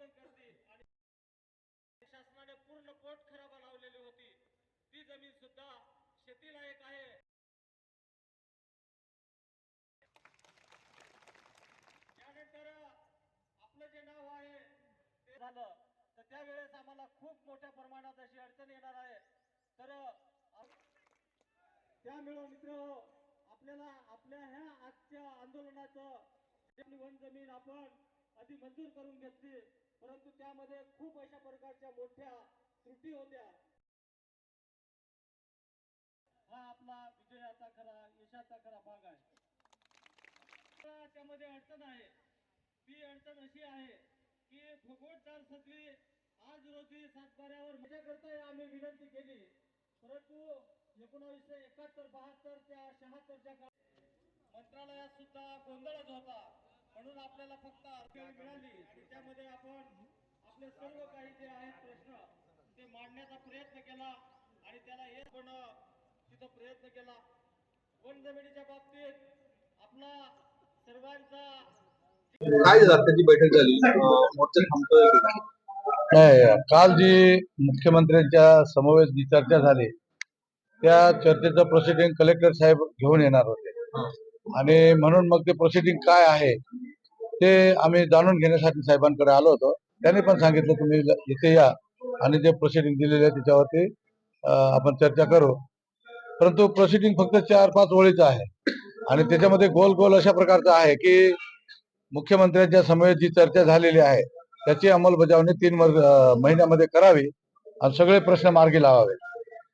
परिवर्तन करते आणि शासनाने पूर्ण पोट खराबा लावलेली होती. ती जमीन सुद्धा शेतीलायक आहे. त्यानंतर आपलं जे नाव आहे ते झालं. तर त्यावेळेस आम्हाला खूप मोठ्या प्रमाणात अशी अडचण येणार आहे. तर त्यामुळं मित्र आपल्याला आपल्या ह्या आजच्या आंदोलनाचं वन जमीन आपण आधी मंजूर करून घेतली. परंतु त्यामध्ये खूप अशा प्रकारच्या मोठ्या त्रुटी होत्या. हा आपला विजयाचा खरा यशाचा खरा भाग आहे. त्यामध्ये अडचण आहे. ती अडचण अशी आहे की भूगोलचार सगळी आज रोजी सातबाऱ्यावर करता आम्ही विनंती केली. परंतु एकोणावीसशे एकाहत्तर बहात्तर त्या शहात्तरच्या काळात मंत्रालयात सुद्धा गोंधळच होता. म्हणून आपल्याला फक्त मिळाली. आणि त्यामध्ये आपण आपले सर्व काही जे आहेत प्रश्न ते मांडण्याचा प्रयत्न केला आणि त्याला हे पण तिथं प्रयत्न केला. वन जमिनीच्या बाबतीत आपला सर्वांचा काय झालं? त्याची बैठक झाली मोर्चा थांबतोय? नाही काल जी मुख्यमंत्र्यांच्या समवेत जी चर्चा झाली त्या चर्चेचं प्रोसिडिंग कलेक्टर साहेब घेऊन येणार होते. आणि म्हणून मग ते प्रोसिडिंग काय आहे ते आम्ही जाणून घेण्यासाठी साहेबांकडे आलो होतो. त्यांनी पण सांगितलं तुम्ही इथे या. आणि जे प्रोसिडिंग दिलेले आहे त्याच्यावरती आपण चर्चा करू. परंतु प्रोसिडिंग फक्त चार पाच ओळीचं आहे. आणि त्याच्यामध्ये गोल गोल अशा प्रकारचं आहे की मुख्यमंत्र्यांच्या समवेत जी चर्चा झालेली आहे त्याची अंमलबजावणी तीन महिन्यामध्ये करावी आणि सगळे प्रश्न मार्गी लावावे.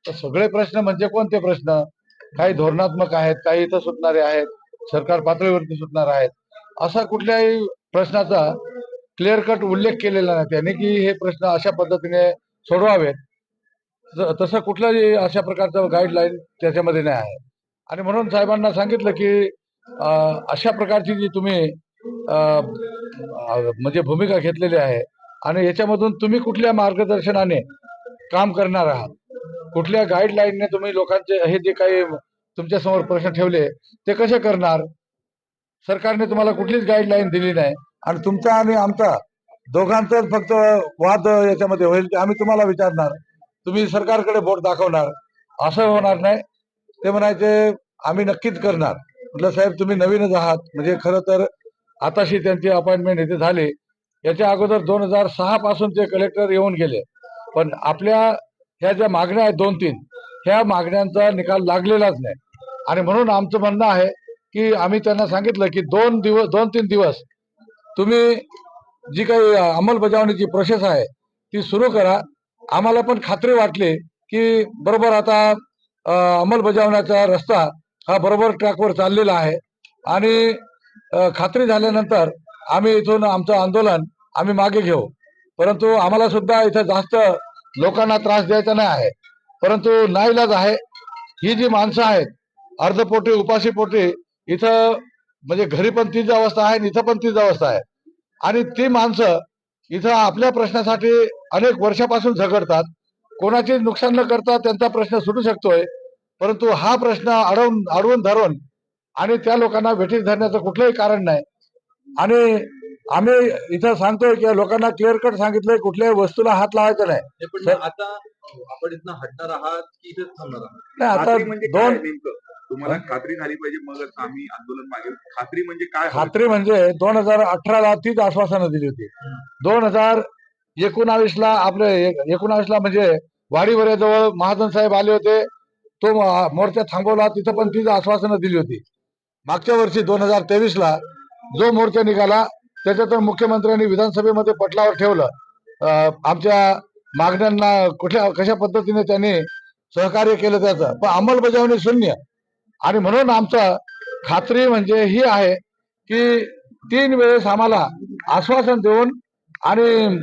तर सगळे प्रश्न म्हणजे कोणते प्रश्न? काही धोरणात्मक आहेत काही इथं सुटणारे आहेत. सरकार पातळीवरती सुटणार आहेत. असा कुठल्याही प्रश्नाचा क्लिअर कट उल्लेख केलेला नाही. त्यांनी की हे प्रश्न अशा पद्धतीने सोडवावेत. तसं कुठलाही अशा प्रकारचं गाईडलाईन त्याच्यामध्ये नाही आहे. आणि म्हणून साहेबांना सांगितलं की अशा प्रकारची जी तुम्ही म्हणजे भूमिका घेतलेली आहे आणि याच्यामधून तुम्ही कुठल्या मार्गदर्शनाने काम करणार आहात? कुठल्या गाईडलाईनने तुम्ही लोकांचे हे जे काही तुमच्यासमोर प्रश्न ठेवले ते कसे करणार? सरकारने तुम्हाला कुठलीच गाईडलाईन दिली नाही. आणि तुमचा आणि आमचा दोघांचाच फक्त वाद याच्यामध्ये होईल आम्ही तुम्हाला विचारणार. तुम्ही सरकारकडे बोट दाखवणार. असं होणार नाही. ते म्हणायचे आम्ही नक्कीच करणार. म्हटलं साहेब तुम्ही नवीनच आहात. म्हणजे खरं तर आताशी त्यांची अपॉइंटमेंट इथे झाली. याच्या अगोदर दोन हजार सहा पासून ते कलेक्टर येऊन गेले. पण आपल्या ह्या ज्या मागण्या आहेत दोन तीन ह्या मागण्यांचा निकाल लागलेलाच नाही. आणि म्हणून आमचं म्हणणं आहे की आम्ही त्यांना सांगितलं की दोन दिवस दोन तीन दिवस तुम्ही जी काही अंमलबजावणीची प्रोसेस आहे ती सुरू करा. आम्हाला पण खात्री वाटली की बरोबर आता अंमलबजावण्याचा रस्ता हा बरोबर ट्रॅकवर चाललेला आहे. आणि खात्री झाल्यानंतर आम्ही इथून आमचं आंदोलन आम्ही मागे घेऊ. परंतु आम्हाला सुद्धा इथं जास्त लोकांना त्रास द्यायचा नाही आहे. परंतु नाईलाज आहे. ही जी माणसं आहेत अर्धपोटी उपाशी पोटी इथं म्हणजे घरी पण तीच अवस्था आहे आणि इथं पण तीच अवस्था आहे. आणि ती माणसं इथं आपल्या प्रश्नासाठी अनेक वर्षापासून झगडतात. कोणाचे नुकसान न करता त्यांचा प्रश्न सुटू शकतोय. परंतु हा प्रश्न अडवून अडवून धरून आणि त्या लोकांना वेठीस धरण्याचं कुठलंही कारण नाही. आणि आम्ही इथं सांगतोय की लोकांना क्लिअर कट सांगितलंय कुठल्याही वस्तूला हात लावायचा नाही. आता आपण इथनं हटणार आहात की इथेच थांबणार आहात? नाही आता म्हणजे दोन तुम्हाला खात्री झाली पाहिजे मगच आम्ही आंदोलन मागे खात्री म्हणजे काय? खात्री म्हणजे दोन हजार अठराला तीच आश्वासनं दिली होती. दोन हजार एकोणावीस ला आपले एकोणावीसला म्हणजे वाडीवऱ्याजवळ महाजन साहेब आले होते. तो मोर्चा थांबवला तिथं पण तीच आश्वासनं दिली होती. मागच्या वर्षी दोन हजार तेवीस ला जो मोर्चा निघाला त्याच्यातून मुख्यमंत्र्यांनी विधानसभेमध्ये पटलावर ठेवलं. आमच्या मागण्यांना कुठल्या कशा पद्धतीने त्यांनी सहकार्य केलं त्याचं. पण अंमलबजावणी शून्य. आणि म्हणून आमचं खात्री म्हणजे ही आहे की तीन वेळेस आम्हाला आश्वासन देऊन आणि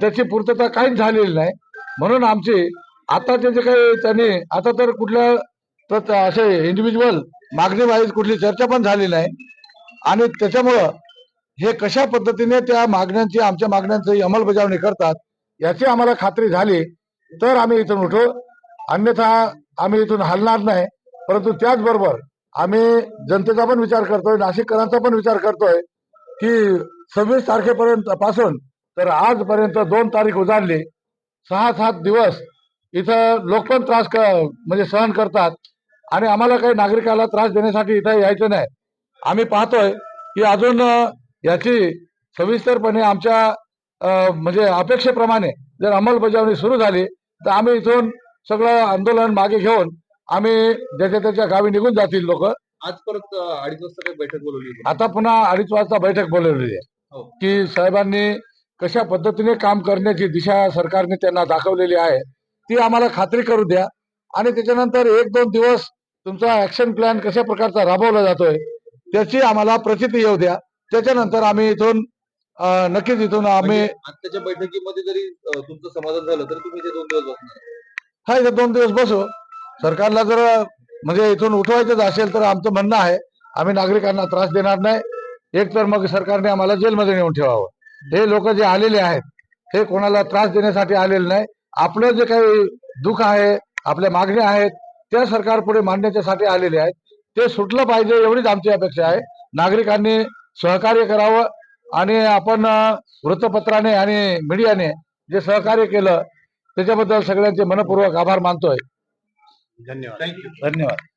त्याची पूर्तता काहीच झालेली नाही. म्हणून आमची आताचे जे काही त्यांनी आता तर कुठल्या तर असे इंडिव्हिज्युअल मागणी वाईज कुठली चर्चा पण झाली नाही. आणि त्याच्यामुळं हे कशा पद्धतीने त्या मागण्यांची आमच्या मागण्यांची अंमलबजावणी करतात याची आम्हाला खात्री झाली. तर आम्ही इथून उठू अन्यथा आम्ही इथून हलणार नाही. परंतु त्याचबरोबर आम्ही जनतेचा पण विचार करतोय नाशिककरांचा पण विचार करतोय की सव्वीस तारखेपर्यंत पासून तर आजपर्यंत दोन तारीख उजाडली. सहा सात दिवस इथं लोक पण त्रास क म्हणजे सहन करतात आणि आम्हाला काही नागरिकाला त्रास देण्यासाठी इथं यायचं नाही. आम्ही पाहतोय की अजून याची सविस्तरपणे आमच्या म्हणजे अपेक्षेप्रमाणे जर अंमलबजावणी सुरू झाली तर आम्ही इथून सगळं आंदोलन मागे घेऊन आम्ही ज्याच्या त्याच्या गावी निघून जातील लोक. आज परत अडीच वाजता काही बैठक बोलवली. आता पुन्हा अडीच वाजता बैठक बोलवलेली आहे. हो. की साहेबांनी कशा पद्धतीने काम करण्याची दिशा सरकारने त्यांना दाखवलेली आहे ती आम्हाला खात्री करू द्या. आणि त्याच्यानंतर एक दोन दिवस तुमचा ऍक्शन प्लॅन कशा प्रकारचा राबवला जातोय त्याची आम्हाला प्रचिती येऊ द्या. त्याच्यानंतर आम्ही इथून अं, नक्कीच इथून आम्ही म्हणजे आजच्या बैठकीमध्ये जरी अं, तुमचं समाधान झालं तर तुम्ही ते दोन दिवस बसणार. हा इथे दोन दिवस बसू. सरकारला जर म्हणजे इथून उठवायचंच असेल तर आमचं म्हणणं आहे आम्ही नागरिकांना त्रास देणार नाही. एक तर मग सरकारने आम्हाला जेलमध्ये नेऊन ठेवावं. हे लोक जे आलेले आहेत हे कोणाला त्रास देण्यासाठी आलेले नाही. आपलं जे काही दुःख आहे आपल्या मागण्या आहेत त्या सरकार पुढे मांडण्याच्यासाठी आलेले आहेत. ते सुटलं पाहिजे एवढीच आमची अपेक्षा आहे. नागरिकांनी सहकार्य करावं आणि आपण वृत्तपत्राने आणि मीडियाने जे सहकार्य केलं त्याच्याबद्दल सगळ्यांचे मनपूर्वक आभार मानतोय. धन्यवाद. थँक्यू धन्यवाद.